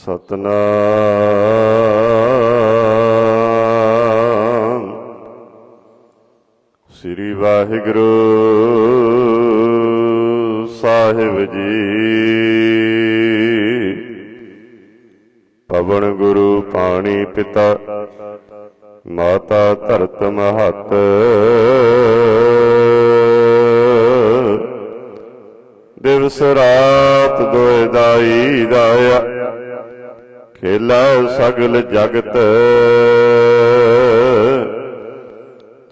ਸਤਨਾਮ। ਸ੍ਰੀ ਵਾਹਿਗੁਰੂ ਸਾਹਿਬ ਜੀ। ਪਵਨ ਗੁਰੂ ਪਾਣੀ ਪਿਤਾ, ਮਾਤਾ ਧਰਤ ਮਹਤ। ਦਿਵਸ ਰਾਤ ਦੋਇ ਦਾਈ ਦਾਇਆ। ਖੇਲਾ ਸਗਲ ਜਗਤ।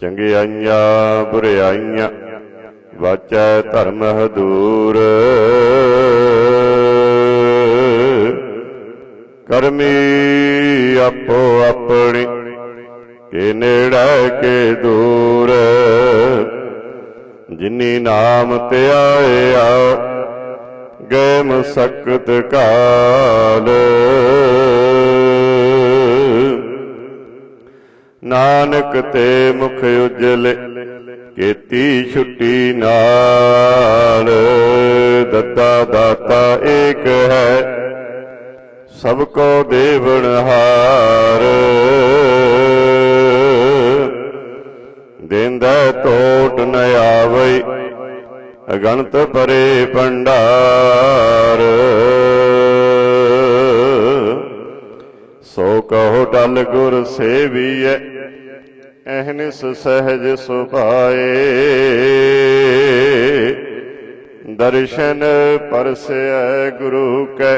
ਚੰਗਿਆਈਆਂ ਬੁਰਿਆਈਆਂ ਵਾਚੈ ਧਰਮ ਹਦੂਰ। ਕਰਮੀ ਆਪੋ ਆਪਣੀ ਕੇ ਨੇੜੇ ਕੇ ਦੂਰ। ਜਿਨੀ ਨਾਮ ਧਿਆਇਆ ਗਏ ਮਸਕਤ ਕਾਲ। ਨਾਨਕ ਤੇ ਮੁਖ ਉਜਲੇ ਕੀਤੀ ਛੁੱਟੀ ਨਾਲ। ਦੱਤਾ ਦਾਤਾ ਏਕ ਹੈ, ਸਭ ਕੋ ਦੇਵਨਹਾਰ ਅਗਣਤ ਪਰੇ ਭੰਡਾਰ। ਸੋ ਕਹੋ ਟਲ ਗੁਰ ਸੇਵੀਐ, ਅਹਨਿਸ ਸਹਿਜ ਸੁਭਾਏ। ਦਰਸ਼ਨ ਪਰਸੈ ਗੁਰੂ ਕੈ,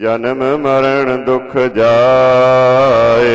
ਜਨਮ ਮਰਨ ਦੁਖ ਜਾਏ।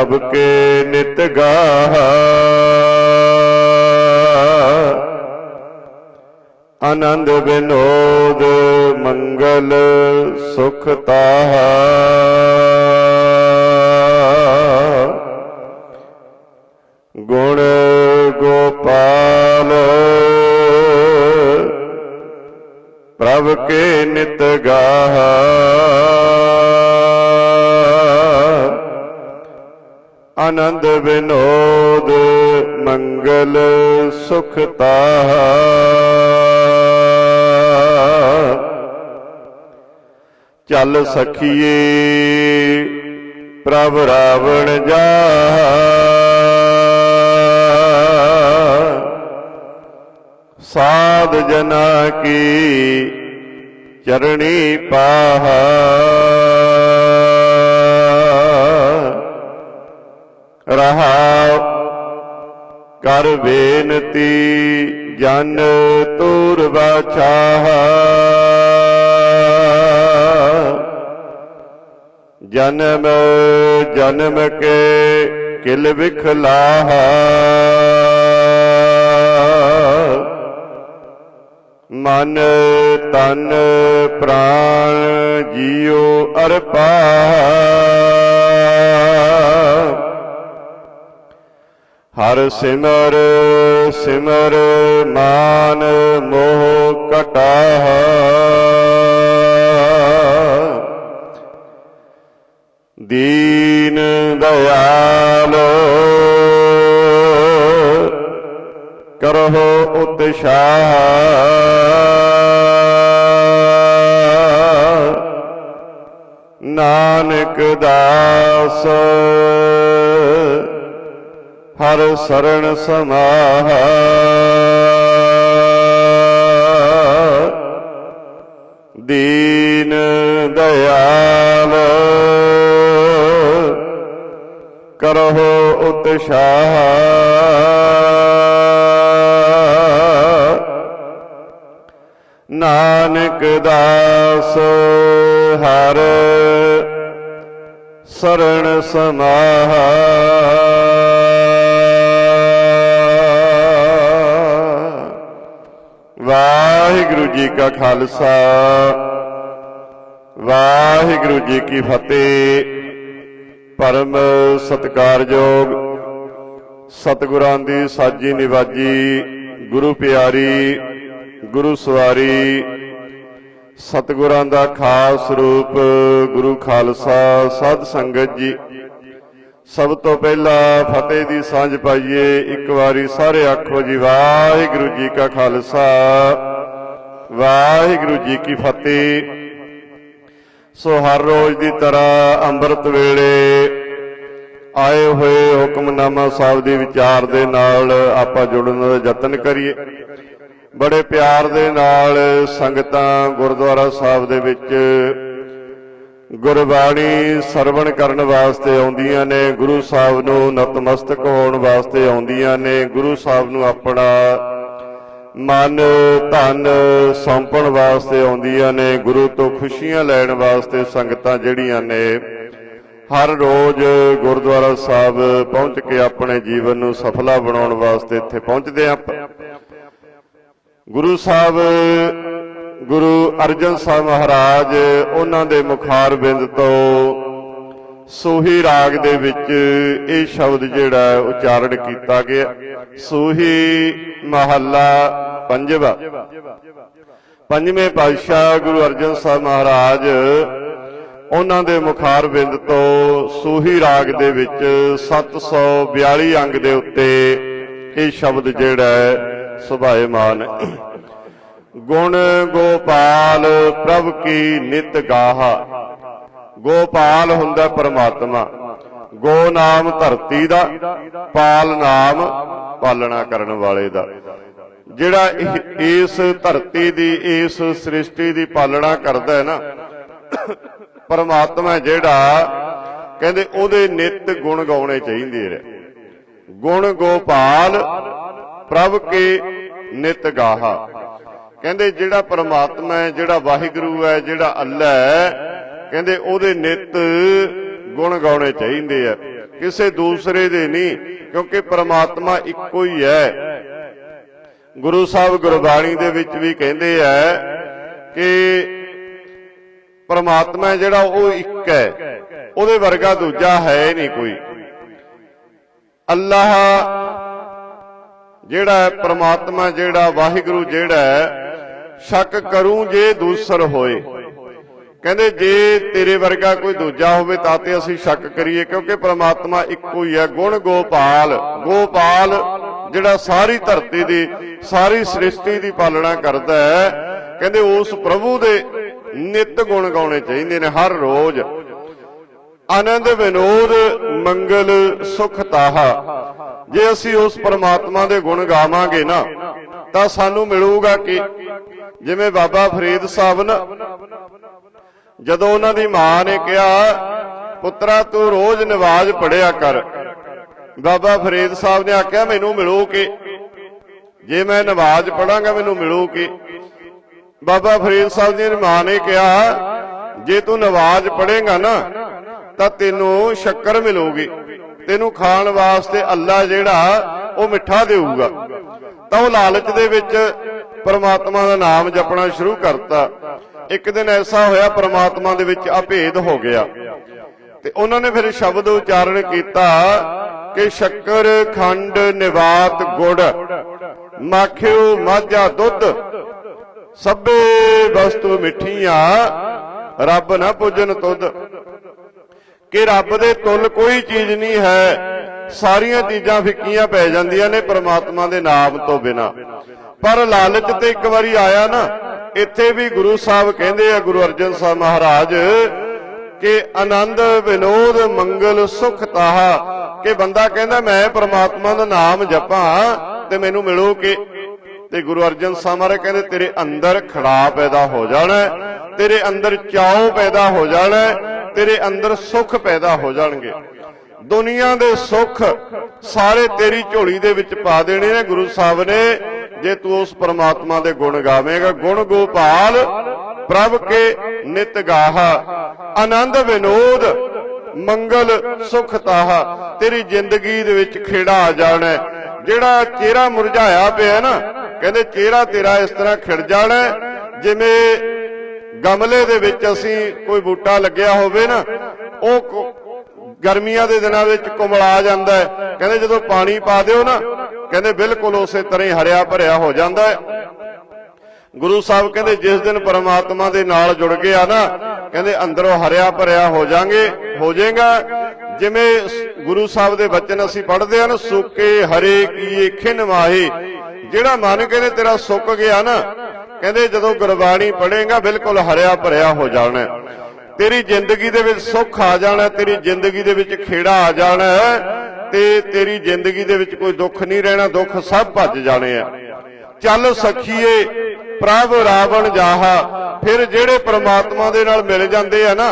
ਪ੍ਰਭ ਕੇ ਨਿਤ ਗਾਹਾ। ਆਨੰਦ ਬਿਨੋਦ ਮੰਗਲ ਸੁਖ ਤਾਹਾ। ਆਨੰਦ ਬਿਨੋਦ ਮੰਗਲ ਸੁਖ ਤਾਹਾ। ਚੱਲ ਸਖੀਏ, ਪ੍ਰਭ ਰਾਵਣ ਜਾ। ਸਾਧ ਜਨਾ ਕੀ ਚਰਣੀ ਪਾਹਾ। ਰਹਾ। ਕਰ ਬੇਨਤੀ ਜਨ ਤੂਰ ਬਾਛਾਹਾ ਜਨਮ ਜਨਮ ਕੇ ਕਿਲ ਵਿਖਲਾਹਾ ਮਨ, ਤਨ, ਪ੍ਰਾਣ ਜੀਉ ਅਰਪਾ। ਹਰ ਸਿਮਰ ਸਿਮਰ ਮਾਨ ਮੋਹ ਕਟਾਹਾ ਦੀਨ ਦਇਆਲ ਕਰਹੁ ਉਤਸ਼ਾਹ। ਨਾਨਕ ਦਾਸ ਹਰ ਸਰਣ ਸਮਾਹ। ਦੀਨ ਦਇਆਲ ਕਰਹੁ ਉਤਸ਼ਾਹ। ਨਾਨਕ ਦਾਸ ਹਰ ਸਰਣ ਸਮਾਹ। ਵਾਹਿਗੁਰੂ ਜੀ ਕਾ ਖਾਲਸਾ, ਵਾਹਿਗੁਰੂ ਜੀ ਕੀ ਫਤਿਹ। ਪਰਮ ਸਤਿਕਾਰਯੋਗ ਸਤਿਗੁਰਾਂ ਦੀ ਸਾਜੀ ਨਿਵਾਜੀ, ਗੁਰੂ ਪਿਆਰੀ, ਗੁਰੂ ਸਵਾਰੀ, ਸਤਿਗੁਰਾਂ ਦਾ ਖਾਸ ਰੂਪ, ਗੁਰੂ ਖਾਲਸਾ, ਸਾਧ ਸੰਗਤ ਜੀ। ਸਭ ਤੋਂ ਪਹਿਲਾਂ ਫਤਿਹ ਦੀ ਸਾਂਝ ਪਾਈਏ। ਇੱਕ ਵਾਰੀ ਸਾਰੇ ਆਖੋ ਜੀ, ਵਾਹਿਗੁਰੂ ਜੀ ਕਾ ਖਾਲਸਾ। ਵਾਹਿਗੁਰੂ ਜੀ ਕੀ ਫਤਿਹ। ਸੋ ਹਰ ਰੋਜ਼ ਦੀ ਤਰ੍ਹਾਂ ਅੰਮ੍ਰਿਤ ਵੇਲੇ ਆਏ ਹੋਏ ਹੁਕਮਨਾਮਾ ਸਾਹਿਬ ਦੇ ਵਿਚਾਰ ਦੇ ਨਾਲ ਆਪਾਂ ਜੁੜਨ ਦਾ ਯਤਨ ਕਰੀਏ। ਬੜੇ ਪਿਆਰ ਦੇ ਨਾਲ ਸੰਗਤਾਂ ਗੁਰਦੁਆਰਾ ਸਾਹਿਬ ਦੇ ਵਿੱਚ ਗੁਰਬਾਣੀ ਸਰਵਣ ਕਰਨ ਵਾਸਤੇ ਆਉਂਦੀਆਂ ਨੇ, ਗੁਰੂ ਸਾਹਿਬ ਨੂੰ ਨਤਮਸਤਕ ਹੋਣ ਵਾਸਤੇ ਆਉਂਦੀਆਂ ਨੇ, ਗੁਰੂ ਸਾਹਿਬ ਨੂੰ ਆਪਣਾ ਮਨ, ਧਨ ਸੌਂਪਣ ਵਾਸਤੇ ਆਉਂਦੀਆਂ ਨੇ, ਗੁਰੂ ਤੋਂ ਖੁਸ਼ੀਆਂ ਲੈਣ ਵਾਸਤੇ ਸੰਗਤਾਂ ਜਿਹੜੀਆਂ ਨੇ, ਹਰ ਰੋਜ਼ ਗੁਰਦੁਆਰਾ ਸਾਹਿਬ ਪਹੁੰਚ ਕੇ ਆਪਣੇ ਜੀਵਨ ਨੂੰ ਸਫਲਾ ਬਣਾਉਣ ਵਾਸਤੇ ਇੱਥੇ ਪਹੁੰਚਦੇ ਆ ਗੁਰੂ ਸਾਹਿਬ ਗੁਰੂ ਅਰਜਨ ਸਾਹਿਬ ਮਹਾਰਾਜ, ਉਹਨਾਂ ਦੇ ਮੁਖਾਰ ਬਿੰਦ ਤੋਂ ਸੋਹੀ ਰਾਗ ਦੇ ਵਿੱਚ ਇਹ ਸ਼ਬਦ ਜਿਹੜਾ ਹੈ ਉਚਾਰਨ ਕੀਤਾ ਗਿਆ। ਸੋਹੀ ਮਹੱਲਾ ਪੰਜਵਾ। ਪੰਜਵੇਂ ਪਾਤਸ਼ਾਹ ਗੁਰੂ ਅਰਜਨ ਸਾਹਿਬ ਮਹਾਰਾਜ, ਉਹਨਾਂ ਦੇ ਮੁਖਾਰ ਬਿੰਦ ਤੋਂ ਸੋਹੀ ਰਾਗ ਦੇ ਵਿੱਚ 742 ਅੰਗ ਦੇ ਉੱਤੇ ਇਹ ਸ਼ਬਦ ਜਿਹੜਾ ਹੈ ਸੁਭਾਏਮਾਨ ਹੈ ਗੁਣ ਗੋਪਾਲ ਪ੍ਰਭ ਕੀ ਨਿਤ ਗਾਹਾ। ਗੋਪਾਲ ਹੁੰਦਾ ਪਰਮਾਤਮਾ। ਗੋ ਨਾਮ ਧਰਤੀ ਦਾ, ਪਾਲ ਨਾਮ ਪਾਲਣਾ ਕਰਨ ਵਾਲੇ ਦਾ। ਜਿਹੜਾ ਇਸ ਧਰਤੀ ਦੀ, ਇਸ ਸ੍ਰਿਸ਼ਟੀ ਦੀ ਪਾਲਣਾ ਕਰਦਾ ਹੈ ਨਾ, ਪਰਮਾਤਮਾ ਜਿਹੜਾ, ਕਹਿੰਦੇ ਉਹਦੇ ਨਿਤ ਗੁਣ ਗਾਉਣੇ ਚਾਹੀਦੇ ਨੇ। ਗੁਣ ਗੋਪਾਲ ਪ੍ਰਭ ਕੇ ਨਿਤ ਗਾਹਾ। ਕਹਿੰਦੇ ਜਿਹੜਾ ਪਰਮਾਤਮਾ ਹੈ, ਜਿਹੜਾ ਵਾਹਿਗੁਰੂ ਹੈ, ਜਿਹੜਾ ਅੱਲਾ ਹੈ, ਕਹਿੰਦੇ ਉਹਦੇ ਨਿਤ ਗੁਣ ਗਾਉਣੇ ਚਾਹੀਦੇ ਆ। ਕਿਸੇ ਦੂਸਰੇ ਦੇ ਨਹੀਂ, ਕਿਉਂਕਿ ਪਰਮਾਤਮਾ ਇੱਕੋ ਹੀ ਹੈ। ਗੁਰੂ ਸਾਹਿਬ ਗੁਰਬਾਣੀ ਦੇ ਵਿੱਚ ਵੀ ਕਹਿੰਦੇ ਆ ਕਿ ਪਰਮਾਤਮਾ ਜਿਹੜਾ ਉਹ ਇੱਕ ਹੈ, ਉਹਦੇ ਵਰਗਾ ਦੂਜਾ ਹੈ ਨਹੀਂ ਕੋਈ। ਅੱਲਾਹ ਜਿਹੜਾ ਹੈ ਪ੍ਰਮਾਤਮਾ, ਜਿਹੜਾ ਵਾਹਿਗੁਰੂ ਜਿਹੜਾ ਸ਼ੱਕ ਕਰੂੰ ਜੇ ਦੂਸਰ ਹੋਏ। ਕਹਿੰਦੇ ਜੇ ਤੇਰੇ ਵਰਗਾ ਕੋਈ ਦੂਜਾ ਹੋਵੇ ਤਾਂ ਤੇ ਅਸੀਂ ਸ਼ੱਕ ਕਰੀਏ, ਕਿਉਂਕਿ ਪ੍ਰਮਾਤਮਾ ਇੱਕੋ ਹੀ ਹੈ, ਗੁਣ ਗੋਪਾਲ। ਗੋਪਾਲ ਜਿਹੜਾ ਸਾਰੀ ਧਰਤੀ ਦੀ, ਸਾਰੀ ਸ੍ਰਿਸ਼ਟੀ ਦੀ ਪਾਲਣਾ ਕਰਦਾ ਹੈ, ਕਹਿੰਦੇ ਉਸ ਪ੍ਰਭੂ ਦੇ ਨਿਤ ਗੁਣ ਗਾਉਣੇ ਚਾਹੀਦੇ ਨੇ ਹਰ ਰੋਜ਼। ਆਨੰਦ, ਵਿਨੋਦ, ਮੰਗਲ, ਸੁਖ ਤਾਹਾ। ਜੇ ਅਸੀਂ ਉਸ ਪਰਮਾਤਮਾ ਦੇ ਗੁਣ ਗਾਵਾਂਗੇ ਨਾ, ਤਾਂ ਸਾਨੂੰ ਮਿਲੂਗਾ ਕਿ? ਜਿਵੇਂ ਬਾਬਾ ਫਰੀਦ ਸਾਹਿਬ ਨਾ, ਜਦੋਂ ਉਹਨਾਂ ਦੀ ਮਾਂ ਨੇ ਕਿਹਾ, ਪੁੱਤਰਾ, ਤੂੰ ਰੋਜ਼ ਨਵਾਜ਼ ਪੜਿਆ ਕਰ। ਬਾਬਾ ਫਰੀਦ ਸਾਹਿਬ ਨੇ ਆਖਿਆ, ਮੈਨੂੰ ਮਿਲੂ ਕਿ? ਜੇ ਮੈਂ ਨਵਾਜ਼ ਪੜਾਂਗਾ ਮੈਨੂੰ ਮਿਲੂ ਕਿ? ਬਾਬਾ ਫਰੀਦ ਸਾਹਿਬ ਦੀ ਮਾਂ ਨੇ ਕਿਹਾ, ਜੇ ਤੂੰ ਨਵਾਜ਼ ਪੜੇਗਾ ਨਾ, ਤਾਂ ਤੈਨੂੰ ਸ਼ੱਕਰ ਮਿਲੂਗੀ। ਤੈਨੂੰ ਖਾਣ ਵਾਸਤੇ ਅੱਲਾ ਜਿਹੜਾ, ਉਹ ਮਿੱਠਾ ਦੇਊਗਾ। ਤਾਂ ਉਹ ਲਾਲਚ ਦੇ ਵਿੱਚ ਪਰਮਾਤਮਾ ਦਾ ਨਾਮ ਜਪਣਾ ਸ਼ੁਰੂ ਕਰਤਾ। ਇੱਕ ਦਿਨ ਐਸਾ ਹੋਇਆ, ਪਰਮਾਤਮਾ ਦੇ ਵਿੱਚ ਅਭੇਦ ਹੋ ਗਿਆ। ਤੇ ਉਹਨਾਂ ਨੇ ਫਿਰ ਸ਼ਬਦ ਉਚਾਰਨ ਕੀਤਾ ਕਿ ਸ਼ੱਕਰ, ਖੰਡ, ਨਿਵਾਤ, ਗੁੜ, ਮਾਖਿਓ, ਮਾਝਾ, ਦੁੱਧ, ਸਭੇ ਵਸਤੂ ਮਿੱਠੀਆਂ, ਰੱਬ ਨਾ ਪੂਜਨ ਤੁਧ। ਕਿ ਰੱਬ ਦੇ ਤੁਲ ਕੋਈ ਚੀਜ਼ ਨਹੀਂ ਹੈ। ਸਾਰੀਆਂ ਚੀਜ਼ਾਂ ਫਿੱਕੀਆਂ ਪੈ ਜਾਂਦੀਆਂ ਨੇ ਪ੍ਰਮਾਤਮਾ ਦੇ ਨਾਮ ਤੋਂ ਬਿਨਾ। ਪਰ ਲਾਲਚ ਤੇ ਇੱਕ ਵਾਰੀ ਆਇਆ ਨਾ, ਇੱਥੇ ਵੀ ਗੁਰੂ ਸਾਹਿਬ ਕਹਿੰਦੇ ਆ, ਗੁਰੂ ਅਰਜਨ ਸਾਹਿਬ ਮਹਾਰਾਜ, ਕਿ ਆਨੰਦ, ਵਿਨੋਦ, ਮੰਗਲ, ਸੁਖ ਤਾਹਾ। ਕਿ ਬੰਦਾ ਕਹਿੰਦਾ, ਮੈਂ ਪ੍ਰਮਾਤਮਾ ਦਾ ਨਾਮ ਜਪਾਂ ਤੇ ਮੈਨੂੰ ਮਿਲੋ ਕਿ ਤੇ ਗੁਰੂ ਅਰਜਨ ਸਾਹਿਬ ਮਹਾਰਾਜ ਕਹਿੰਦੇ, ਤੇਰੇ ਅੰਦਰ ਖੜਾ ਪੈਦਾ ਹੋ ਜਾਣਾ ਤੇਰੇ ਅੰਦਰ ਚਾਉ ਪੈਦਾ ਹੋ ਜਾਣਾ ਤੇਰੇ ਅੰਦਰ ਸੁੱਖ ਪੈਦਾ ਹੋ ਜਾਣਗੇ। ਦੁਨੀਆ ਦੇ ਸੁੱਖ ਸਾਰੇ ਤੇਰੀ ਝੋਲੀ ਦੇ ਵਿੱਚ ਪਾ ਦੇਣੇ ਨੇ। ਗੁਰੂ ਸਾਹਿਬ ਨੇ ਜੇ ਤੂੰ ਉਸ ਪਰਮਾਤਮਾ ਦੇ ਗੁਣ ਗਾਵੇਂਗਾ, ਗੁਣ ਗੋਪਾਲ ਪ੍ਰਭ ਕੇ ਨਿਤ ਗਾਹਾ, ਆਨੰਦ ਵਿਨੋਦ ਮੰਗਲ ਸੁਖ ਤਾਹਾ, ਤੇਰੀ ਜ਼ਿੰਦਗੀ ਦੇ ਵਿੱਚ ਖੇੜਾ ਆ ਜਾਣਾ ਜਿਹੜਾ ਚਿਹਰਾ ਮੁਰਝਾਇਆ ਪਿਆ ਨਾ, ਕਹਿੰਦੇ ਚਿਹਰਾ ਤੇਰਾ ਇਸ ਤਰ੍ਹਾਂ ਖਿੜ ਜਾਣਾ ਜਿਵੇਂ ਗਮਲੇ ਦੇ ਵਿੱਚ ਅਸੀਂ ਕੋਈ ਬੂਟਾ ਲੱਗਿਆ ਹੋਵੇ ਨਾ, ਉਹ ਗਰਮੀਆਂ ਦੇ ਦਿਨਾਂ ਵਿੱਚ ਕੁਮਲਾ ਜਾਂਦਾ ਹੈ। ਕਹਿੰਦੇ ਜਦੋਂ ਪਾਣੀ ਪਾ ਦਿਓ ਨਾ, ਕਹਿੰਦੇ ਬਿਲਕੁਲ ਉਸੇ ਤਰ੍ਹਾਂ ਹੀ ਹਰਿਆ ਭਰਿਆ ਹੋ ਜਾਂਦਾ ਹੈ। ਗੁਰੂ ਸਾਹਿਬ ਕਹਿੰਦੇ ਜਿਸ ਦਿਨ ਪਰਮਾਤਮਾ ਦੇ ਨਾਲ ਜੁੜ ਗਿਆ ਨਾ, ਕਹਿੰਦੇ ਅੰਦਰੋਂ ਹਰਿਆ ਭਰਿਆ ਹੋ ਜਾਾਂਗੇ, ਹੋ ਜਾਏਗਾ। ਜਿਵੇਂ ਗੁਰੂ ਸਾਹਿਬ ਦੇ ਬਚਨ ਅਸੀਂ ਪੜ੍ਹਦੇ ਹਨ ਸੁੱਕੇ ਹਰੇ ਕੀਏ ਖਿਨ ਮਾਹੇ ਜਿਹੜਾ ਮਨ ਕਹਿੰਦੇ ਤੇਰਾ ਸੁੱਕ ਗਿਆ ਨਾ ਕਹਿੰਦੇ ਜਦੋਂ ਗੁਰਬਾਣੀ ਪੜ੍ਹੇਗਾ ਬਿਲਕੁਲ ਹਰਿਆ ਭਰਿਆ ਹੋ ਜਾਣਾ ਤੇਰੀ ਜ਼ਿੰਦਗੀ ਦੇ ਵਿੱਚ ਸੁੱਖ ਆ ਜਾਣਾ ਤੇਰੀ ਜ਼ਿੰਦਗੀ ਦੇ ਵਿੱਚ ਖੇੜਾ ਆ ਜਾਣਾ ਤੇ ਤੇਰੀ ਜ਼ਿੰਦਗੀ ਦੇ ਵਿੱਚ ਕੋਈ ਦੁੱਖ ਨਹੀਂ ਰਹਿਣਾ, ਦੁੱਖ ਸਭ ਭੱਜ ਜਾਣੇ ਆ। ਚੱਲ ਸਖੀਏ, ਪ੍ਰਭ ਰਾਵਣ ਜਾਹਾ, ਫਿਰ ਜਿਹੜੇ ਪ੍ਰਮਾਤਮਾ ਦੇ ਨਾਲ ਮਿਲ ਜਾਂਦੇ ਆ ਨਾ,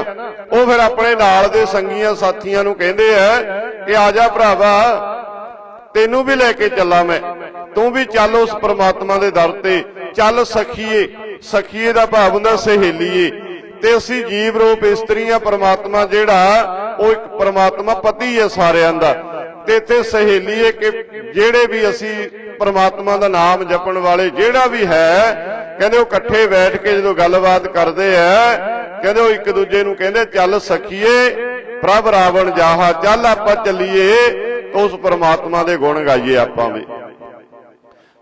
ਉਹ ਫਿਰ ਆਪਣੇ ਨਾਲ ਦੇ ਸੰਗੀਆਂ ਸਾਥੀਆਂ ਨੂੰ ਕਹਿੰਦੇ ਆ ਕਿ ਆ ਜਾ ਭਰਾਵਾ, ਤੈਨੂੰ ਵੀ ਲੈ ਕੇ ਚੱਲਾਂ ਮੈਂ। ਤੂੰ ਵੀ ਚੱਲ ਉਸ ਪ੍ਰਮਾਤਮਾ ਦੇ ਦਰ ਤੇ। ਚੱਲ ਸਖੀਏ ਸਖੀਏ ਦਾ ਭਾਵ ਹੁੰਦਾ ਸਹੇਲੀਏ। ਤੇ ਅਸੀਂ ਜੀਵ ਰੂਪ ਇਸਤਰੀਆਂ ਪ੍ਰਮਾਤਮਾ ਜਿਹੜਾ, ਉਹ ਇੱਕ ਪ੍ਰਮਾਤਮਾ ਪਤੀ ਹੈ ਸਾਰਿਆਂ ਦਾ। ਤੇ ਇੱਥੇ ਸਹੇਲੀਏ ਕਿ ਜਿਹੜੇ ਵੀ ਅਸੀਂ ਪ੍ਰਮਾਤਮਾ ਦਾ ਨਾਮ ਜਪਣ ਵਾਲੇ, ਜਿਹੜਾ ਵੀ ਹੈ, ਕਹਿੰਦੇ ਉਹ ਇਕੱਠੇ ਬੈਠ ਕੇ ਜਦੋਂ ਗੱਲਬਾਤ ਕਰਦੇ ਆ, ਕਹਿੰਦੇ ਉਹ ਇੱਕ ਦੂਜੇ ਨੂੰ ਕਹਿੰਦੇ, ਚੱਲ ਸਖੀਏ, ਪ੍ਰਭ ਰਾਵਣ ਜਾਹਾ, ਚੱਲ ਆਪਾਂ ਚੱਲੀਏ ਉਸ ਪ੍ਰਮਾਤਮਾ ਦੇ ਗੁਣ ਗਾਈਏ ਆਪਾਂ ਵੀ।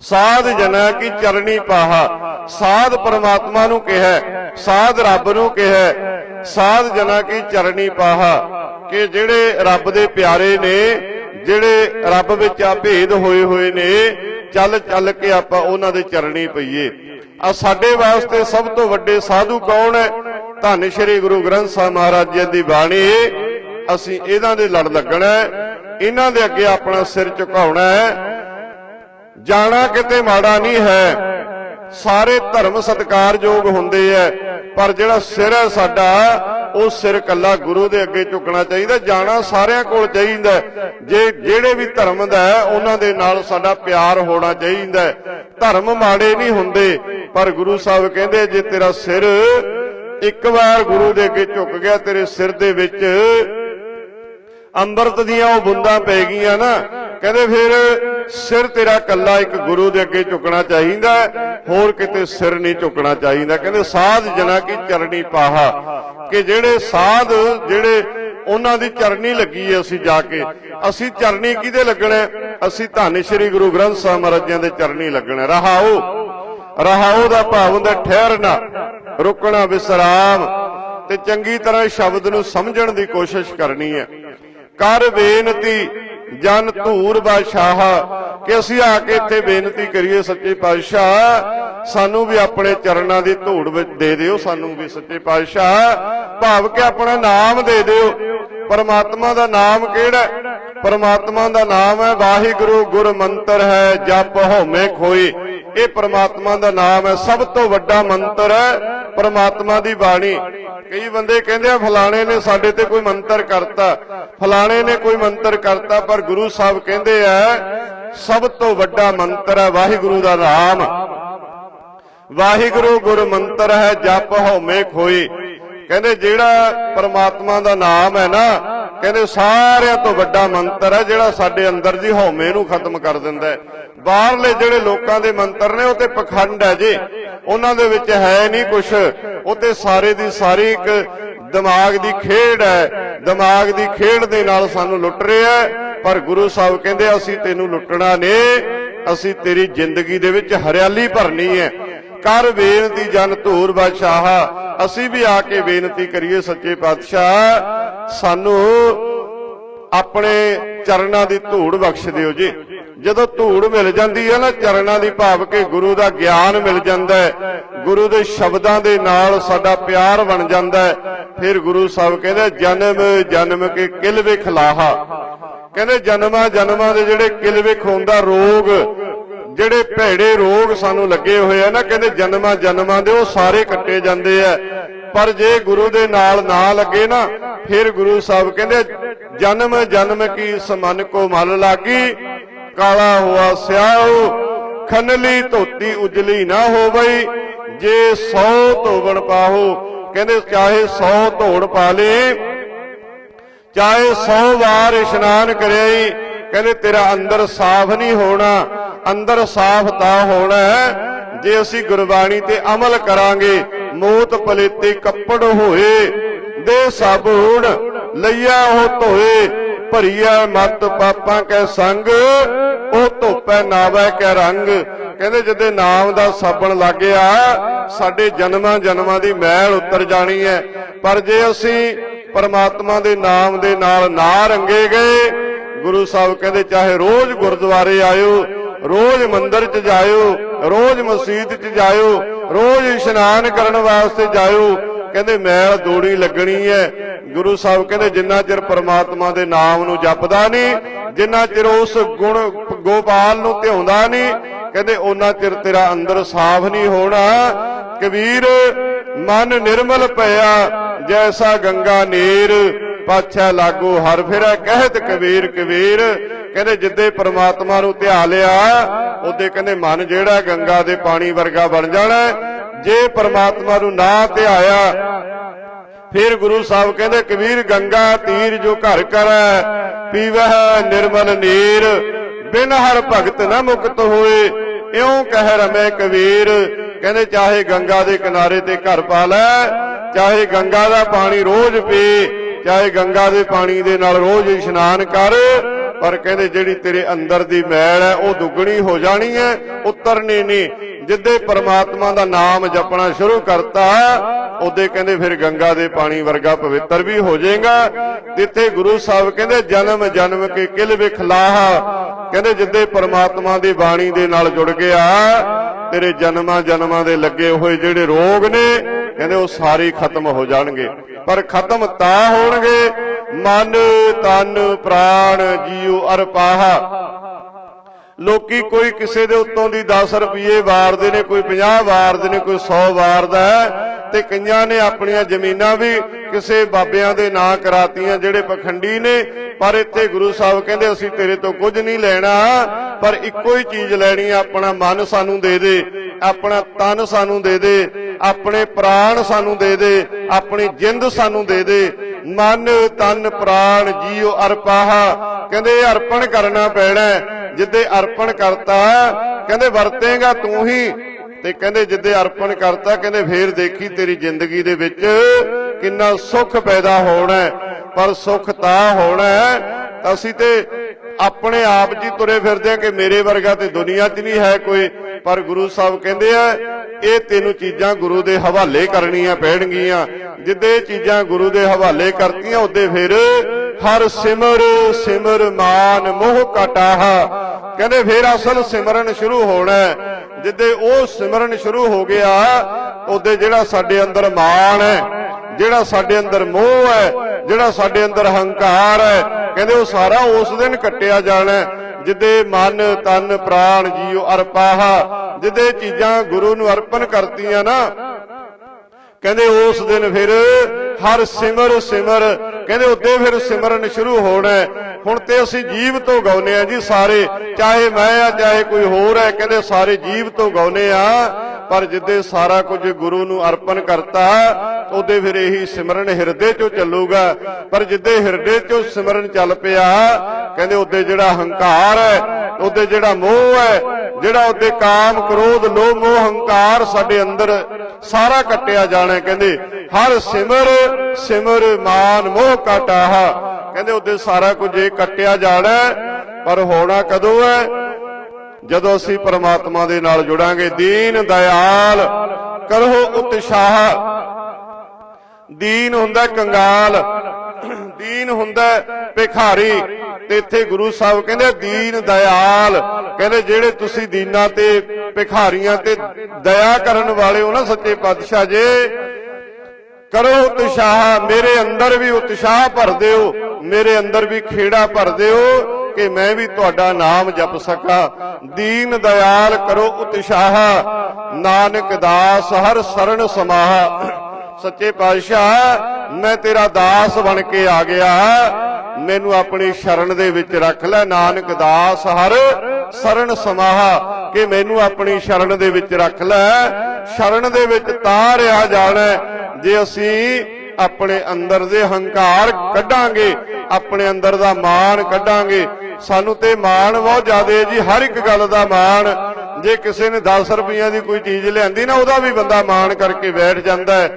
ਸਾਧ ਜਨਾ ਕੀ ਚਰਣੀ ਪਾਹਾ। ਸਾਧ ਪਰਮਾਤਮਾ ਨੂੰ ਕਿਹਾ, ਸਾਧ ਰੱਬ ਨੂੰ ਕਿਹਾ, ਸਾਧ ਜਨਾ ਕੀ ਚਰਣੀ ਪਾਹਾ। ਕਿ ਜਿਹੜੇ ਰੱਬ ਦੇ ਪਿਆਰੇ ਨੇ, ਜਿਹੜੇ ਰੱਬ ਵਿੱਚ ਆ ਭੇਦ ਹੋਏ ਹੋਏ ਨੇ, ਚੱਲ ਚੱਲ ਕੇ ਆਪਾਂ ਉਹਨਾਂ ਦੇ ਚਰਣੀ ਪਈਏ। ਆ ਸਾਡੇ ਵਾਸਤੇ ਸਭ ਤੋਂ ਵੱਡੇ ਸਾਧੂ ਕੌਣ ਹੈ? ਧੰਨ ਸ਼੍ਰੀ ਗੁਰੂ ਗ੍ਰੰਥ ਸਾਹਿਬ ਮਹਾਰਾਜ ਜੀ ਦੀ ਬਾਣੀ। ਅਸੀਂ ਇਹਨਾਂ ਦੇ ਲੜ ਲੱਗਣਾ ਇਹਨਾਂ ਦੇ ਅੱਗੇ ਆਪਣਾ ਸਿਰ ਝੁਕਾਉਣਾ ਹੈ ਜਾਣਾ ਕਿਤੇ ਮਾੜਾ ਨਹੀਂ ਹੈ। ਸਾਰੇ ਧਰਮ ਸਤਿਕਾਰਯੋਗ ਹੁੰਦੇ ਐ, ਪਰ ਜਿਹੜਾ ਸਿਰ ਹੈ ਸਾਡਾ, ਉਹ ਸਿਰ ਕੱਲਾ ਗੁਰੂ ਦੇ ਅੱਗੇ ਝੁਕਣਾ ਚਾਹੀਦਾ, ਜਾਣਾ ਸਾਰਿਆਂ ਕੋਲ ਚਾਹੀਦਾ। ਜੇ ਜਿਹੜੇ ਵੀ ਧਰਮ ਦਾ ਉਹਨਾਂ ਦੇ ਨਾਲ ਸਾਡਾ ਪਿਆਰ ਹੋਣਾ ਚਾਹੀਦਾ। ਧਰਮ ਮਾੜੇ ਨਹੀਂ ਹੁੰਦੇ, ਪਰ ਗੁਰੂ ਸਾਹਿਬ ਕਹਿੰਦੇ, ਜੇ ਤੇਰਾ ਸਿਰ ਇੱਕ ਵਾਰ ਗੁਰੂ ਦੇ ਅੱਗੇ ਝੁਕ ਗਿਆ, ਤੇਰੇ ਸਿਰ ਦੇ ਵਿੱਚ ਅੰਮ੍ਰਿਤ ਦੀਆਂ ਉਹ ਬੁੰਦਾਂ ਪੈ ਗਈਆਂ ਨਾ ਕਹਿੰਦੇ ਫਿਰ ਸਿਰ ਤੇਰਾ ਕੱਲਾ ਇੱਕ ਗੁਰੂ ਦੇ ਅੱਗੇ ਝੁਕਣਾ ਚਾਹੀਦਾ ਹੋਰ ਕਿਤੇ ਸਿਰ ਨਹੀਂ ਝੁਕਣਾ ਚਾਹੀਦਾ। ਕਹਿੰਦੇ ਸਾਧ ਜਨਾ ਕੀ ਚਰਣੀ ਪਾਹਾ। ਕਿ ਜਿਹੜੇ ਸਾਧ, ਜਿਹੜੇ ਉਹਨਾਂ ਦੀ ਚਰਨੀ ਲੱਗੀ ਹੈ ਅਸੀਂ ਜਾ ਕੇ, ਅਸੀਂ ਚਰਣੀ ਕਿਹਦੇ ਲੱਗਣਾ ਅਸੀਂ ਧੰਨ ਸ਼੍ਰੀ ਗੁਰੂ ਗ੍ਰੰਥ ਸਾਹਿਬ ਮਹਾਰਾਜਾਂ ਦੇ ਚਰਨੀ ਲੱਗਣਾ ਰਹਾਓ ਰਹਾਓ ਦਾ ਭਾਵ ਹੁੰਦਾ ਠਹਿਰਨਾ, ਰੁਕਣਾ, ਵਿਸਰਾਮ ਤੇ ਚੰਗੀ ਤਰ੍ਹਾਂ ਸ਼ਬਦ ਨੂੰ ਸਮਝਣ ਦੀ ਕੋਸ਼ਿਸ਼ ਕਰਨੀ ਹੈ। ਕਰ ਬੇਨਤੀ ਜਨ ਧੂਰ ਬਾਦਸ਼ਾਹ ਕਿ ਅਸੀਂ ਆ ਕੇ ਇੱਥੇ ਬੇਨਤੀ ਕਰੀਏ ਸੱਚੇ ਪਾਤਸ਼ਾਹ, ਸਾਨੂੰ ਵੀ ਆਪਣੇ ਚਰਨਾਂ ਦੀ ਧੂੜ ਵਿੱਚ ਦੇ ਦਿਓ, ਸਾਨੂੰ ਵੀ ਸੱਚੇ ਪਾਤਸ਼ਾਹ। ਭਾਵ ਕਿ ਆਪਣਾ ਨਾਮ ਦੇ ਦਿਓ। ਪਰਮਾਤਮਾ ਦਾ ਨਾਮ ਕਿਹੜਾ? ਪਰਮਾਤਮਾ ਦਾ ਨਾਮ ਹੈ ਵਾਹਿਗੁਰੂ ਗੁਰ ਮੰਤਰ ਹੈ, ਜਪ ਹਉਮੈ ਖੋਈ ਇਹ ਪਰਮਾਤਮਾ ਦਾ ਨਾਮ ਹੈ, ਸਭ ਤੋਂ ਵੱਡਾ ਮੰਤਰ ਹੈ, ਪਰਮਾਤਮਾ ਦੀ ਬਾਣੀ। ਕਈ ਬੰਦੇ ਕਹਿੰਦੇ ਆ, ਫਲਾਣੇ ਨੇ ਸਾਡੇ ਤੇ ਕੋਈ ਮੰਤਰ ਕਰਤਾ। ਫਲਾਣੇ ਨੇ ਕੋਈ ਮੰਤਰ ਕਰਤਾ, ਪਰ ਗੁਰੂ ਸਾਹਿਬ ਕਹਿੰਦੇ ਆ, ਸਭ ਤੋਂ ਵੱਡਾ ਮੰਤਰ ਹੈ, ਵਾਹਿਗੁਰੂ ਦਾ ਨਾਮ। ਵਾਹਿਗੁਰੂ ਗੁਰ ਮੰਤਰ ਹੈ, ਜਪ ਹਉਮੈ ਖੋਈ। ਕਹਿੰਦੇ ਜਿਹੜਾ ਪਰਮਾਤਮਾ ਦਾ ਨਾਮ ਹੈ ਨਾ ਕਹਿੰਦੇ ਸਾਰਿਆਂ ਤੋਂ ਵੱਡਾ ਮੰਤਰ ਹੈ ਜਿਹੜਾ ਸਾਡੇ ਅੰਦਰ ਦੀ ਹਉਮੈ ਨੂੰ ਖਤਮ ਕਰ ਦਿੰਦਾ ਹੈ। ਬਾਹਰਲੇ ਜਿਹੜੇ ਲੋਕਾਂ ਦੇ ਮੰਤਰ ਨੇ, ਉਹ ਤੇ ਪਖੰਡ ਹੈ ਜੀ। ਉਹਨਾਂ ਦੇ ਵਿੱਚ ਹੈ ਨਹੀਂ ਕੁਛ। ਉਹ ਤੇ ਸਾਰੇ ਦੀ ਸਾਰੀ ਇੱਕ ਦਿਮਾਗ ਦੀ ਖੇਡ ਹੈ। ਦਿਮਾਗ ਦੀ ਖੇਡ ਦੇ ਨਾਲ ਸਾਨੂੰ ਲੁੱਟ ਰਿਹਾ ਪਰ ਗੁਰੂ ਸਾਹਿਬ ਕਹਿੰਦੇ, ਅਸੀਂ ਤੈਨੂੰ ਲੁੱਟਣਾ ਨੇ। ਅਸੀਂ ਤੇਰੀ ਜ਼ਿੰਦਗੀ ਦੇ ਵਿੱਚ ਹਰਿਆਲੀ ਭਰਨੀ ਹੈ। ਕਰ ਵੇਰ ਦੀ ਜਨ ਧੂਰ ਬਾਦਸ਼ਾਹ ਅਸੀਂ ਵੀ ਆ ਕੇ ਬੇਨਤੀ ਕਰੀਏ ਸੱਚੇ ਪਾਤਸ਼ਾਹ, ਸਾਨੂੰ ਆਪਣੇ ਚਰਨਾਂ ਦੀ ਧੂੜ ਬਖਸ਼ ਦਿਓ ਜੀ। ਜਦੋਂ ਧੂੜ ਮਿਲ ਜਾਂਦੀ ਹੈ ਨਾ, ਚਰਨਾਂ ਦੀ ਭਾਵ ਕੇ ਗੁਰੂ ਦਾ ਗਿਆਨ ਮਿਲ ਜਾਂਦਾ ਹੈ। ਗੁਰੂ ਦੇ ਸ਼ਬਦਾਂ ਦੇ ਨਾਲ ਸਾਡਾ ਪਿਆਰ ਬਣ ਜਾਂਦਾ ਹੈ। ਫਿਰ ਗੁਰੂ ਸਾਹਿਬ ਕਹਿੰਦੇ, ਜਨਮ ਜਨਮ ਕੇ ਕਿਲ ਵਿਖਲਾਹਾ। ਕਹਿੰਦੇ, ਜਨਮਾਂ ਜਨਮਾਂ ਦੇ ਜਿਹੜੇ ਕਿਲ ਵਿਖ ਹੁੰਦਾ, ਰੋਗ ਜਿਹੜੇ ਭੈੜੇ ਰੋਗ ਸਾਨੂੰ ਲੱਗੇ ਹੋਏ ਆ ਨਾ, ਕਹਿੰਦੇ ਜਨਮਾਂ ਜਨਮਾਂ ਦੇ, ਉਹ ਸਾਰੇ ਕੱਟੇ ਜਾਂਦੇ ਆ। ਪਰ ਜੇ ਗੁਰੂ ਦੇ ਨਾਲ ਨਾ ਲੱਗੇ ਨਾ, ਫਿਰ ਗੁਰੂ ਸਾਹਿਬ ਕਹਿੰਦੇ, ਜਨਮ ਜਨਮ ਕੀ ਸਮਨ ਕੋ ਮਲ ਲਾਗੀ, ਕਾਲਾ ਹੁਆ ਸਿਆਹੂ ਖਨਲੀ ਧੋਤੀ ਉਜਲੀ ਨਾ ਹੋਵਈ, ਜੇ 100 ਧੋਵਣ ਪਾਹੋ, ਕਹਿੰਦੇ ਚਾਹੇ 100 ਧੋੜ ਪਾ ਲੇ, ਚਾਹੇ 100 ਵਾਰ ਇਸ਼ਨਾਨ ਕਰਿਆ ਹੀ ਕਹਿੰਦੇ ਤੇਰਾ ਅੰਦਰ ਸਾਫ਼ ਨਹੀਂ ਹੋਣਾ, ਅੰਦਰ ਸਾਫ਼ ਤਾਂ ਹੋਣਾ ਜੇ ਅਸੀਂ ਗੁਰਬਾਣੀ ਤੇ ਅਮਲ ਕਰਾਂਗੇ, ਮੋਤ ਪਲੇਤੇ ਕੱਪੜ ਹੋਏ, ਦੇ ਸਾਬੂਣ ਲਈਆ ਉਹ ਧੋਏ ਭਰੀਆ ਮਤ ਪਾਪਾਂ ਕੈ ਸੰਗ, ਉਹ ਧੋਪੈ ਨਾਵੈ ਕੈ ਰੰਗ। ਕਹਿੰਦੇ ਜਦੇ ਨਾਮ ਦਾ ਸਾਬਣ ਲੱਗ ਗਿਆ ਸਾਡੇ ਜਨਮਾਂ ਜਨਮਾਂ ਦੀ ਮੈਲ ਉਤਰ ਜਾਣੀ ਹੈ ਪਰ ਜੇ ਅਸੀਂ ਪਰਮਾਤਮਾ ਦੇ ਨਾਮ ਦੇ ਨਾਲ ਨਾ ਰੰਗੇ ਗਏ ਗੁਰੂ ਸਾਹਿਬ ਕਹਿੰਦੇ, ਚਾਹੇ ਰੋਜ਼ ਗੁਰਦੁਆਰੇ ਆਇਓ, ਰੋਜ਼ ਮੰਦਿਰ 'ਚ ਜਾਇਓ, ਰੋਜ਼ ਮਸਜਿਦ 'ਚ ਜਾਇਓ, ਰੋਜ਼ ਇਸ਼ਨਾਨ ਕਰਨ ਵਾਸਤੇ ਜਾਇਓ। ਕਹਿੰਦੇ, ਮੈਲ ਦੂਣੀ ਲੱਗਣੀ ਹੈ ਗੁਰੂ ਸਾਹਿਬ ਕਹਿੰਦੇ, ਜਿੰਨਾ ਚਿਰ ਪਰਮਾਤਮਾ ਦੇ ਨਾਮ ਨੂੰ ਜਪਦਾ ਨਹੀਂ, ਜਿੰਨਾ ਚਿਰ ਉਸ ਗੁਣ ਗੋਪਾਲ ਨੂੰ ਧਿਆਉਂਦਾ ਨਹੀਂ, ਕਹਿੰਦੇ ਉਹਨਾਂ ਚਿਰ ਤੇਰਾ ਅੰਦਰ ਸਾਫ਼ ਨਹੀਂ ਹੋਣਾ। ਕਬੀਰ, ਮਨ ਨਿਰਮਲ ਪਿਆ, ਜੈਸਾ ਗੰਗਾ ਨੀਰ ਪਾਛਾ ਲਾਗੂ ਹਰ ਫਿਰੈ, ਕਹਿਤ ਕਬੀਰ ਕਬੀਰ। ਕਹਿੰਦੇ ਜਿੱਦੇ ਪ੍ਰਮਾਤਮਾ ਨੂੰ ਧਿਆ ਲਿਆ, ਉਹਦੇ ਕਹਿੰਦੇ ਮਨ ਜਿਹੜਾ ਗੰਗਾ ਦੇ ਪਾਣੀ ਵਰਗਾ ਬਣ ਜਾਣਾ। ਜੇ ਪ੍ਰਮਾਤਮਾ ਨੂੰ ਨਾ ਧਿਆਇਆ, ਫਿਰ ਗੁਰੂ ਸਾਹਿਬ ਕਹਿੰਦੇ, ਕਬੀਰ ਗੰਗਾ ਤੀਰ ਜੋ ਘਰ ਕਰੈ, ਪੀਵਹਿ ਨਿਰਮਲ ਨੀਰ। ਬਿਨ ਹਰ ਭਗਤ ਨਾ ਮੁਕਤ ਹੋਏ, ਇਉਂ ਕਹਿ ਰਮੈ ਕਬੀਰ। ਕਹਿੰਦੇ, ਚਾਹੇ ਗੰਗਾ ਦੇ ਕਿਨਾਰੇ ਤੇ ਘਰ ਪਾ ਲੈ, ਚਾਹੇ ਗੰਗਾ ਦਾ ਪਾਣੀ ਰੋਜ਼ ਪੀ ਚਾਹੇ ਗੰਗਾ ਦੇ ਪਾਣੀ ਦੇ ਨਾਲ ਰੋਜ਼ ਇਸ਼ਨਾਨ ਕਰ, ਪਰ ਕਹਿੰਦੇ ਜਿਹੜੀ ਤੇਰੇ ਅੰਦਰ ਦੀ ਮੈਲ ਹੈ, ਉਹ ਦੁੱਗਣੀ ਹੋ ਜਾਣੀ ਹੈ, ਉਤਰਨੀ ਨਹੀਂ। ਜਿੱਦੇ ਪਰਮਾਤਮਾ ਦਾ ਨਾਮ ਜਪਣਾ ਸ਼ੁਰੂ ਕਰਤਾ, ਉਹਦੇ ਕਹਿੰਦੇ ਫਿਰ ਗੰਗਾ ਦੇ ਪਾਣੀ ਵਰਗਾ ਪਵਿੱਤਰ ਵੀ ਹੋ ਜਾਏਗਾ। ਜਿੱਥੇ ਗੁਰੂ ਸਾਹਿਬ ਕਹਿੰਦੇ, ਜਨਮ ਜਨਮ ਕੇ ਕਿਲ ਵਿਖਲਾਹ ਕਹਿੰਦੇ, ਜਿੱਦੇ ਪਰਮਾਤਮਾ ਦੀ ਬਾਣੀ ਦੇ ਨਾਲ ਜੁੜ ਗਿਆ, ਤੇਰੇ ਜਨਮਾਂ ਜਨਮਾਂ ਦੇ ਲੱਗੇ ਹੋਏ ਜਿਹੜੇ ਰੋਗ ਨੇ ਕਹਿੰਦੇ ਉਹ ਸਾਰੇ ਖਤਮ ਹੋ ਜਾਣਗੇ। ਪਰ ਖਤਮ ਤਾਂ ਹੋਣਗੇ, ਮਨ, ਤਨ, ਪ੍ਰਾਣ, ਜੀਉ, ਅਰਪਾਹਾ। ਲੋਕੀ ਕੋਈ ਕਿਸੇ ਦੇ ਉੱਤੋਂ ਦੀ 10 ਰੁਪਏ ਵਾਰਦੇ ਨੇ, ਕੋਈ 50 ਵਾਰਦੇ ਨੇ, ਕੋਈ 100 ਵਾਰਦਾ ਤੇ ਕਈਆਂ ਨੇ ਆਪਣੀਆਂ ਜ਼ਮੀਨਾਂ ਵੀ ਕਿਸੇ ਬਾਬਿਆਂ ਦੇ ਨਾਂ ਕਰਾਤੀਆਂ ਜਿਹੜੇ ਪਖੰਡੀ ਨੇ। ਪਰ ਇੱਥੇ ਗੁਰੂ ਸਾਹਿਬ ਕਹਿੰਦੇ, ਅਸੀਂ ਤੇਰੇ ਤੋਂ ਕੁਝ ਨਹੀਂ ਲੈਣਾ, ਪਰ ਇੱਕੋ ਹੀ ਚੀਜ਼ ਲੈਣੀ ਆ, ਆਪਣਾ ਮਨ ਸਾਨੂੰ ਦੇ ਦੇ, ਆਪਣਾ ਤਨ ਸਾਨੂੰ ਦੇ ਦੇ, ਆਪਣੇ ਪ੍ਰਾਣ ਸਾਨੂੰ ਦੇ ਦੇ, ਆਪਣੀ ਜਿੰਦ ਸਾਨੂੰ ਦੇ ਦੇ। ਮਨ, ਤਨ, ਪ੍ਰਾਣ ਜੀਉ ਅਰਪਾਹ। ਕਹਿੰਦੇ ਇਹ ਅਰਪਣ ਕਰਨਾ ਪੈਣਾ ਜਿੱਦੇ ਅਰਪਣ ਕਰਤਾ, ਕਹਿੰਦੇ ਵਰਤੇਗਾ ਤੂੰ ਹੀ। ਤੇ ਕਹਿੰਦੇ ਜਿੱਦੇ ਅਰਪਣ ਕਰਤਾ, ਕਹਿੰਦੇ ਫੇਰ ਦੇਖੀ ਤੇਰੀ ਜ਼ਿੰਦਗੀ ਦੇ ਵਿੱਚ ਕਿੰਨਾ ਸੁੱਖ ਪੈਦਾ ਹੋਣਾ ਪਰ ਸੁੱਖ ਤਾਂ ਹੋਣਾ ਅਸੀਂ ਤੇ ਆਪਣੇ ਆਪ 'ਚ ਹੀ ਤੁਰੇ ਫਿਰਦੇ ਆ ਕਿ ਮੇਰੇ ਵਰਗਾ ਤੇ ਦੁਨੀਆ 'ਚ ਨਹੀਂ ਹੈ ਕੋਈ। ਪਰ ਗੁਰੂ ਸਾਹਿਬ ਕਹਿੰਦੇ ਆ, ਇਹ ਤੈਨੂੰ ਚੀਜ਼ਾਂ ਗੁਰੂ ਦੇ ਹਵਾਲੇ ਕਰਨੀਆਂ ਪੈਣਗੀਆਂ। ਜਿੱਦੇ ਇਹ ਚੀਜ਼ਾਂ ਗੁਰੂ ਦੇ ਹਵਾਲੇ ਕਰਤੀਆਂ, ਉਹਦੇ ਫਿਰ ਹਰ ਸਿਮਰ ਸਿਮਰ ਮਾਨ ਮੋਹ ਕਟਾਹਾ ਕਹਿੰਦੇ ਫਿਰ ਅਸਲ ਸਿਮਰਨ ਸ਼ੁਰੂ ਹੋਣਾ ਜਿੱਦੇ ਉਹ ਸਿਮਰਨ ਸ਼ੁਰੂ ਹੋ ਗਿਆ, ਉਹਦੇ ਜਿਹੜਾ ਸਾਡੇ ਅੰਦਰ ਮਾਨ ਹੈ, ਜਿਹੜਾ ਸਾਡੇ ਅੰਦਰ ਮੋਹ ਹੈ, ਜਿਹੜਾ ਸਾਡੇ ਅੰਦਰ ਹੰਕਾਰ ਹੈ, ਕਹਿੰਦੇ ਉਹ ਸਾਰਾ ਉਸ ਦਿਨ ਕੱਟਿਆ ਜਾਣਾ ਹੈ। ਜਿੱਦੇ ਮਨ, ਤਨ, ਪ੍ਰਾਣ ਜੀਉ ਅਰਪਾਹਾ, ਜਿੱਦੇ ਚੀਜ਼ਾਂ ਗੁਰੂ ਨੂੰ ਅਰਪਣ ਕਰਤੀਆਂ ਨਾ ਕਹਿੰਦੇ ਉਸ ਦਿਨ ਫਿਰ ਹਰ ਸਿਮਰ ਸਿਮਰ, ਕਹਿੰਦੇ ਉੱਤੇ ਫਿਰ ਸਿਮਰਨ ਸ਼ੁਰੂ ਹੋਣਾ ਹੁਣ ਤੇ ਅਸੀਂ ਜੀਵ ਤੋਂ ਗਾਉਨੇ ਆ ਜੀ ਸਾਰੇ, ਚਾਹੇ ਮੈਂ ਆ, ਚਾਹੇ ਕੋਈ ਹੋਰ ਹੈ, ਕਹਿੰਦੇ ਸਾਰੇ ਜੀਵ ਤੋਂ ਗਾਉਨੇ ਆ ਪਰ ਜਿੱਦੇ ਸਾਰਾ ਕੁਝ ਗੁਰੂ ਨੂੰ ਅਰਪਣ ਕਰਤਾ, ਉਹਦੇ ਫਿਰ ਇਹੀ ਸਿਮਰਨ ਹਿਰਦੇ ਚੋਂ ਚੱਲੂਗਾ। ਪਰ ਜਿੱਦੇ ਹਿਰਦੇ ਚੋਂ ਸਿਮਰਨ ਚੱਲ ਪਿਆ ਕਹਿੰਦੇ ਉਹਦੇ ਜਿਹੜਾ ਹੰਕਾਰ ਹੈ, ਉਹਦੇ ਜਿਹੜਾ ਮੋਹ ਹੈ, ਜਿਹੜਾ ਉਹਦੇ ਕਾਮ ਕ੍ਰੋਧ, ਲੋਭ, ਮੋਹ, ਹੰਕਾਰ ਸਾਡੇ ਅੰਦਰ ਸਾਰਾ ਕੱਟਿਆ ਜਾਣਾ ਕਹਿੰਦੇ ਹਰ ਸਿਮਰ ਸਿਮਰ ਮਾਨ ਮੋਹ ਕਟਾਹਾ ਕਹਿੰਦੇ ਉਹਦੇ ਸਾਰਾ ਕੁਝ ਇਹ ਕੱਟਿਆ ਜਾਣਾ ਪਰ ਹੋਣਾ ਕਦੋਂ ਹੈ? ਜਦੋਂ ਅਸੀਂ ਪਰਮਾਤਮਾ ਦੇ ਨਾਲ ਜੁੜਾਂਗੇ, ਦੀਨ ਦਇਆਲ ਕਰੋ ਉਤਸ਼ਾਹ। ਦੀਨ ਹੁੰਦਾ ਕੰਗਾਲ। ਦੀਨ ਹੁੰਦਾ ਭਿਖਾਰੀ। ਤੇ ਇੱਥੇ ਗੁਰੂ ਸਾਹਿਬ ਕਹਿੰਦੇ ਦੀਨ ਦਇਆਲ। ਕਹਿੰਦੇ, ਜਿਹੜੇ ਤੁਸੀਂ ਦੀਨਾਂ ਤੇ, ਭਿਖਾਰੀਆਂ ਤੇ ਦਇਆ ਕਰਨ ਵਾਲੇ ਹੋ ਨਾ ਸੱਚੇ ਪਾਤਸ਼ਾਹ ਜੀ, ਕਰੋ ਉਤਸ਼ਾਹ। ਮੇਰੇ ਅੰਦਰ ਵੀ ਉਤਸ਼ਾਹ ਭਰ ਦਿਓ ਮੇਰੇ ਅੰਦਰ ਵੀ ਖੇੜਾ ਭਰ ਦਿਓ ਕਿ ਮੈਂ ਵੀ ਤੁਹਾਡਾ ਨਾਮ ਜਪ ਸਕਾਂ। ਦੀਨ ਦਇਆਲ ਕਰੋ ਉਤਸ਼ਾਹ। ਨਾਨਕ ਦਾਸ ਹਰ ਸਰਣ ਸਮਾਹ। ਸੱਚੇ ਪਾਤਸ਼ਾਹ, ਮੈਂ ਤੇਰਾ ਦਾਸ ਬਣ ਕੇ ਆ ਗਿਆ। ਮੈਨੂੰ ਆਪਣੀ ਸ਼ਰਨ ਦੇ ਵਿੱਚ ਰੱਖ ਲੈ, ਨਾਨਕ ਦਾਸ ਹਰ ਸਰਣ ਸਮਾਹ। ਕਿ ਮੈਨੂੰ ਆਪਣੀ ਸ਼ਰਨ ਦੇ ਵਿੱਚ ਰੱਖ ਲੈ। ਸ਼ਰਨ ਦੇ ਵਿੱਚ ਤਾਰਿਆ ਜਾਣਾ ਜੇ ਅਸੀਂ ਆਪਣੇ ਅੰਦਰ ਦੇ ਹੰਕਾਰ ਕੱਢਾਂਗੇ, ਆਪਣੇ ਅੰਦਰ ਦਾ ਮਾਣ ਕੱਢਾਂਗੇ। ਸਾਨੂੰ ਤੇ ਮਾਣ ਬਹੁਤ ਜ਼ਿਆਦਾ ਜੀ, ਹਰ ਇੱਕ ਗੱਲ ਦਾ ਮਾਣ। ਜੇ ਕਿਸੇ ਨੇ 10 ਰੁਪਈਆਂ ਦੀ ਕੋਈ ਚੀਜ਼ ਲਿਆਂਦੀ ਨਾ, ਉਹਦਾ ਵੀ ਬੰਦਾ ਮਾਣ ਕਰਕੇ ਬੈਠ ਜਾਂਦਾ ਹੈ।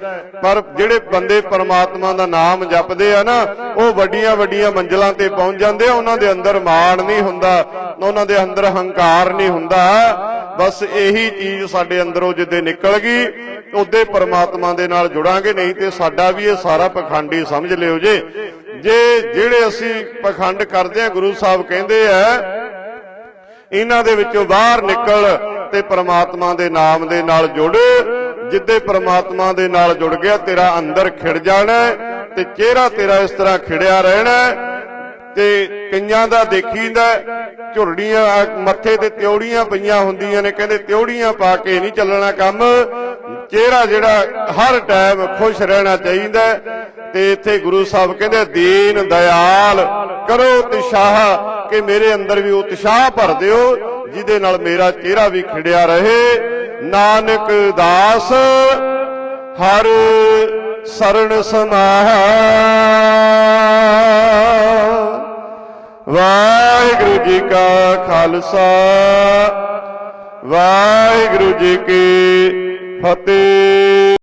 ਪਰ ਜਿਹੜੇ ਬੰਦੇ ਪਰਮਾਤਮਾ ਦਾ ਨਾਮ ਜਪਦੇ ਆ ਨਾ, ਉਹ ਵੱਡੀਆਂ ਵੱਡੀਆਂ ਮੰਜ਼ਲਾਂ ਤੇ ਪਹੁੰਚ ਜਾਂਦੇ ਆ, ਉਹਨਾਂ ਦੇ ਅੰਦਰ ਮਾਣ ਨਹੀਂ ਹੁੰਦਾ, ਉਹਨਾਂ ਦੇ ਅੰਦਰ ਹੰਕਾਰ ਨਹੀਂ ਹੁੰਦਾ। ਬਸ ਇਹੀ ਚੀਜ਼ ਸਾਡੇ ਅੰਦਰੋਂ ਜਿੱਦੇ ਨਿਕਲ ਗਈ, ਉਹਦੇ ਪਰਮਾਤਮਾ ਦੇ ਨਾਲ ਜੁੜਾਂਗੇ, ਨਹੀਂ ਤੇ ਸਾਡਾ ਵੀ ਇਹ ਸਾਰਾ ਪਖੰਡੀ ਸਮਝ ਲਿਓ ਜੇ। ਜੇ ਜਿਹੜੇ ਅਸੀਂ ਪਖੰਡ ਕਰਦੇ ਆ, ਗੁਰੂ ਸਾਹਿਬ ਕਹਿੰਦੇ ਆ ਇਹਨਾਂ ਦੇ ਵਿੱਚੋਂ ਬਾਹਰ ਨਿਕਲ ਤੇ ਪ੍ਰਮਾਤਮਾ ਦੇ ਨਾਮ ਦੇ ਨਾਲ ਜੁੜ। ਜਿੱਦੇ ਪ੍ਰਮਾਤਮਾ ਦੇ ਨਾਲ ਜੁੜ ਗਿਆ, ਤੇਰਾ ਅੰਦਰ ਖਿੜ ਜਾਣਾ ਤੇ ਚਿਹਰਾ ਤੇਰਾ ਇਸ ਤਰ੍ਹਾਂ ਖਿੜਿਆ ਰਹਿਣਾ ਤੇ ਕਈਆਂ ਦਾ ਦੇਖੀਦਾ ਝੁਰੜੀਆਂ, ਮੱਥੇ ਤੇ ਤਿਉੜੀਆਂ ਪਈਆਂ ਹੁੰਦੀਆਂ ਨੇ, ਕਹਿੰਦੇ ਤਿਉੜੀਆਂ ਪਾ ਕੇ ਨਹੀਂ ਚੱਲਣਾ ਕੰਮ। ਚਿਹਰਾ ਜਿਹੜਾ ਹਰ ਟਾਈਮ ਖੁਸ਼ ਰਹਿਣਾ ਚਾਹੀਦਾ ਤੇ ਇੱਥੇ ਗੁਰੂ ਸਾਹਿਬ ਕਹਿੰਦੇ, ਦੀਨ ਦਿਆਲ ਕਰੋ ਉਤਸ਼ਾਹ, ਕਿ ਮੇਰੇ ਅੰਦਰ ਵੀ ਉਤਸ਼ਾਹ ਭਰ ਦਿਓ, ਜਿਹਦੇ ਨਾਲ ਮੇਰਾ ਚਿਹਰਾ ਵੀ ਖਿੜਿਆ ਰਹੇ। ਨਾਨਕ ਦਾਸ, ਹਰ ਸਰਣ ਸਮਾਹਾ। ਵਾਹਿਗੁਰੂ ਜੀ ਕਾ ਖਾਲਸਾ, ਵਾਹਿਗੁਰੂ ਜੀ ਕੀ ਫਤਿਹ।